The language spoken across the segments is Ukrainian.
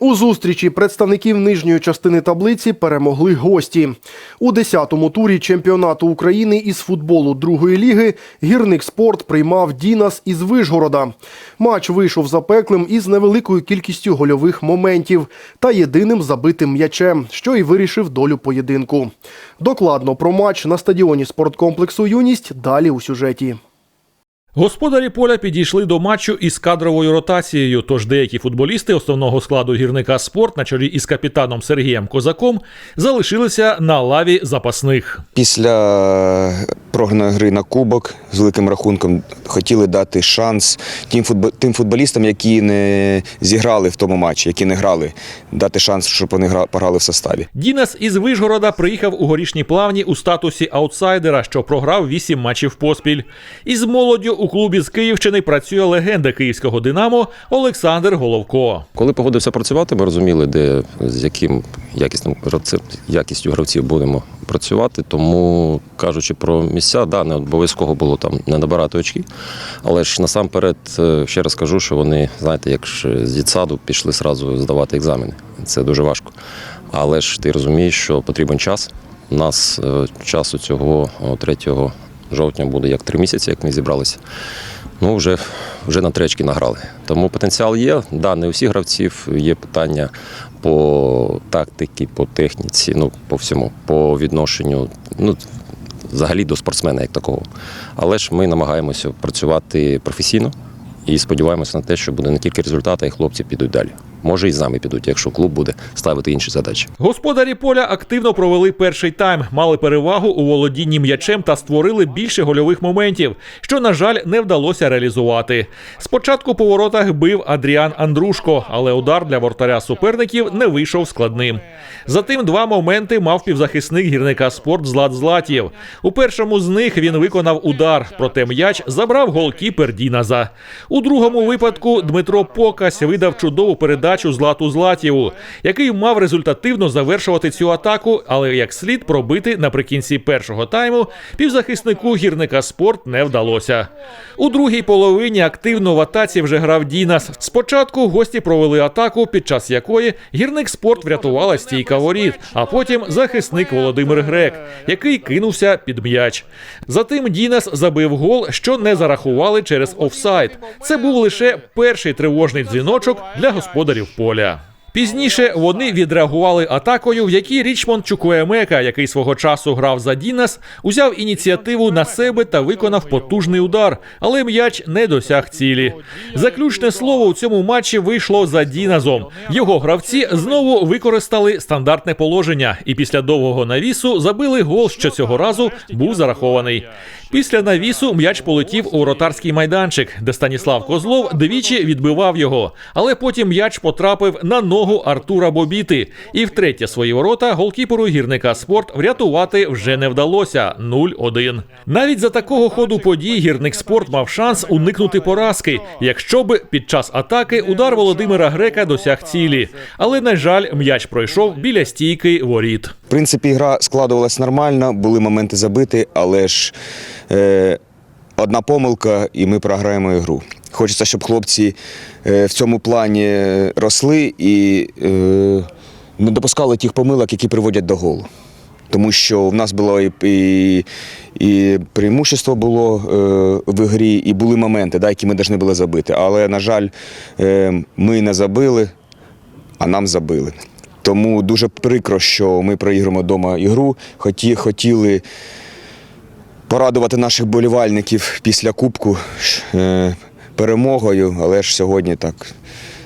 У зустрічі представників нижньої частини таблиці перемогли гості. У 10-му турі чемпіонату України із футболу другої ліги гірник спорт приймав Дінас із Вишгорода. Матч вийшов запеклим із невеликою кількістю гольових моментів та єдиним забитим м'ячем, що й вирішив долю поєдинку. Докладно про матч на стадіоні спорткомплексу Юність далі у сюжеті. Господарі поля підійшли до матчу із кадровою ротацією. Тож деякі футболісти основного складу гірника спорт на чолі із капітаном Сергієм Козаком залишилися на лаві запасних. Після програної гри на кубок з великим рахунком хотіли дати шанс тим, тим футболістам, які не зіграли в тому матчі, які не грали, дати шанс, щоб вони гра- пограли в составі. Дінас із Вишгорода приїхав у горішні плавні у статусі аутсайдера, що програв 8 матчів поспіль. Із молоддю у клубі з Київщини працює легенда київського Динамо Олександр Головко. Коли погодився працювати, ми розуміли, де з яким якісним якістю гравців будемо працювати. Тому кажучи про місця, да, не обов'язково було там не набирати очки. Але ж насамперед е, ще раз кажу, що вони, знаєте, як з дітсаду пішли сразу здавати екзамени. Це дуже важко. Але ж ти розумієш, що потрібен час. У нас е, часу цього о, 3 жовтня буде як три місяці, як ми зібралися. Ну, вже, вже на тречки награли. Тому потенціал є. Да, не у всіх гравців є питання по тактиці, по техніці, ну, по всьому, по відношенню, ну, взагалі до спортсмена як такого. Але ж ми намагаємося працювати професійно і сподіваємося на те, що буде не тільки результат, а й хлопці підуть далі. Може, і з нами підуть, якщо клуб буде ставити інші задачі. Господарі поля активно провели перший тайм, мали перевагу у володінні м'ячем та створили більше гольових моментів, що, на жаль, не вдалося реалізувати. Спочатку по воротах бив Адріан Андрушко, але удар для вратаря суперників не вийшов складним. Затим два моменти мав півзахисник гірника спорт Злат Златів. У першому з них він виконав удар, проте м'яч забрав голкіпер Діназа. У другому випадку Дмитро Покась видав чудову передачу Злату Златєву, який мав результативно завершувати цю атаку, але як слід пробити наприкінці першого тайму півзахиснику гірника спорт не вдалося. У другій половині активно в атаці вже грав Дінас. Спочатку гості провели атаку, під час якої гірник спорт врятувала стійка воріт, а потім захисник Володимир Грек, який кинувся під м'яч. Затим Дінас забив гол, що не зарахували через офсайд. Це був лише перший тривожний дзвіночок для господарів поля. Пізніше вони відреагували атакою, в якій Річмонд Чукуемека, який свого часу грав за Дінас, узяв ініціативу на себе та виконав потужний удар, але м'яч не досяг цілі. Заключне слово у цьому матчі вийшло за Діназом. Його гравці знову використали стандартне положення і після довгого навісу забили гол, що цього разу був зарахований. Після навісу м'яч полетів у воротарський майданчик, де Станіслав Козлов двічі відбивав його, але потім м'яч потрапив на ногу Артура Бобіти. І втретє свої ворота голкіперу гірника спорт врятувати вже не вдалося 0-1. Навіть за такого ходу подій гірник спорт мав шанс уникнути поразки, якщо б під час атаки удар Володимира Грека досяг цілі. Але на жаль, м'яч пройшов біля стійки воріт. В принципі, гра складувалась нормально, були моменти забити, але ж е, одна помилка, і ми програємо ігру. Хочеться, щоб хлопці е, в цьому плані росли і е, не допускали тих помилок, які приводять до голу. Тому що в нас було і, і, і преимущество було е, в грі, і були моменти, да, які ми повинні були забити. Але, на жаль, е, ми не забили, а нам забили. Тому дуже прикро, що ми проіграємо вдома ігру. Хоті, хотіли порадувати наших болівальників після Кубку е, перемогою, але ж сьогодні так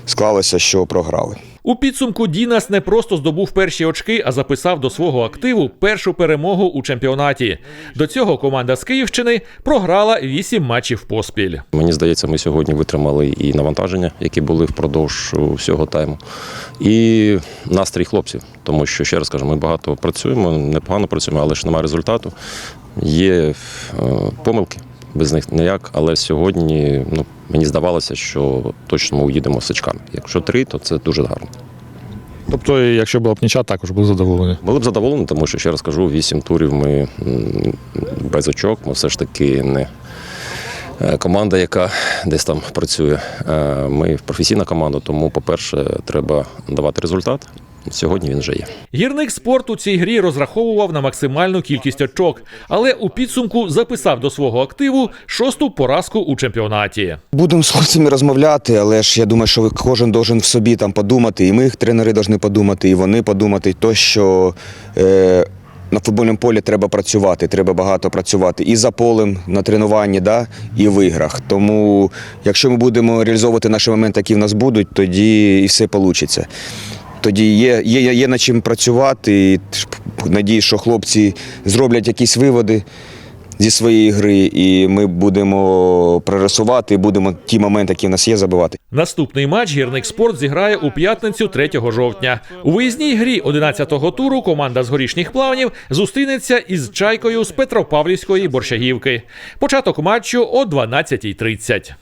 склалося, що програли. У підсумку Дінас не просто здобув перші очки, а записав до свого активу першу перемогу у чемпіонаті. До цього команда з Київщини програла 8 матчів поспіль. Мені здається, ми сьогодні витримали і навантаження, які були впродовж всього тайму, і настрій хлопців. Тому що, ще раз кажу, ми багато працюємо, непогано працюємо, але ж немає результату. Є е, помилки, без них ніяк. Але сьогодні ну, мені здавалося, що точно ми уїдемо з очками. Якщо три, то це дуже гарно. Тобто, якщо була б ніча, також був задоволений. Були б задоволені, тому що ще раз кажу, вісім турів ми без очок, ми все ж таки не, е, команда, яка десь там працює. Е, Ми професійна команда, тому, по-перше, треба давати результат. Сьогодні він вже є. Гірник спорт у цій грі розраховував на максимальну кількість очок, але у підсумку записав до свого активу шосту поразку у чемпіонаті. Будемо з хлопцями розмовляти, але ж я думаю, що кожен должен в собі там подумати, і ми, тренери, повинні подумати, і вони подумати, то, що е, на футбольному полі треба працювати, треба багато працювати і за полем на тренуванні, да, і в іграх. Тому, якщо ми будемо реалізовувати наші моменти, які в нас будуть, тоді і все вийде. Тоді є, є, є над чим працювати. І надію, що хлопці зроблять якісь виводи зі своєї гри, і ми будемо прорисувати, і будемо ті моменти, які в нас є, забивати. Наступний матч гірник спорт зіграє у п'ятницю 3 жовтня. У виїзній грі 11-го туру команда з горішніх плавнів зустрінеться із чайкою з Петропавлівської борщагівки. Початок матчу о 12.30.